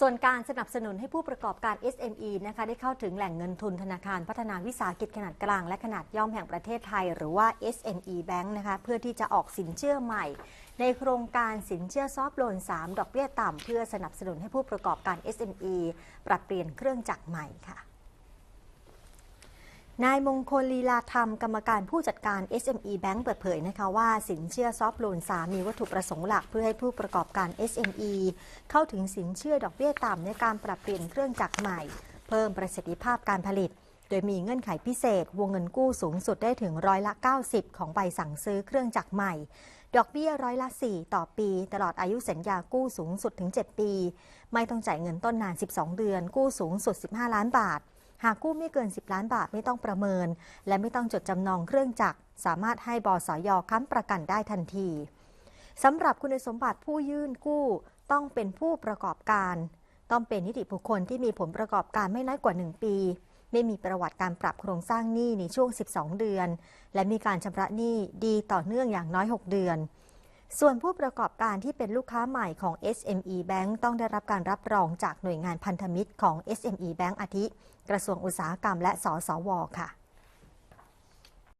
ส่วนการสนับสนุนให้ผู้ประกอบการ SME นะคะได้เข้าถึงแหล่งเงินทุนธนาคารพัฒนาวิสาหกิจขนาดกลางและขนาดย่อมแห่งประเทศไทย หรือว่า SME Bank นะคะเพื่อที่จะออกสินเชื่อใหม่ ในโครงการสินเชื่อซอฟโลน 3 ดอกเบี้ยต่ำเพื่อสนับสนุนให้ผู้ประกอบการ SME ปรับเปลี่ยนเครื่องจักรใหม่ค่ะ นายมงคลลีลาธรรมกรรมการผู้จัดการ SME Bank เปิดเผยนะคะว่าสินเชื่อซอฟโลน3มีวัตถุประสงค์หลักเพื่อให้ผู้ประกอบการ SME เข้าถึงสินเชื่อดอกเบี้ยต่ำในการปรับเปลี่ยนเครื่องจักรใหม่ เพิ่มประสิทธิภาพการผลิต โดยมีเงื่อนไขพิเศษ วงเงินกู้สูงสุดได้ถึงร้อยละ 90 ของใบสั่งซื้อเครื่องจักรใหม่ดอกเบี้ยร้อยละ 4 ต่อปี ตลอดอายุสัญญากู้สูงสุดถึง 7 ปี ไม่ต้องจ่ายเงินต้นนาน 12 เดือน กู้สูงสุด 15 ล้านบาท หากกู้ไม่เกิน 10 ล้านบาทไม่ต้องประเมิน และไม่ต้องจดจำนองเครื่องจักร สามารถให้บสยค้ำประกันได้ทันทีสำหรับคุณสมบัติผู้ยื่นกู้ต้องเป็นผู้ประกอบการ ต้องเป็นนิติบุคคลที่มีผลประกอบการไม่น้อยกว่า 1 ปี ไม่มีประวัติการปรับโครงสร้างหนี้ในช่วง 12 เดือน และมีการชำระหนี้ดีต่อเนื่องอย่างน้อย 6 เดือน ส่วนผู้ประกอบการที่เป็นลูกค้าใหม่ของ SME Bank ต้องได้รับการรับรองจากหน่วยงานพันธมิตรของ SME Bank อาทิ กระทรวงอุตสาหกรรมและสสว ค่ะ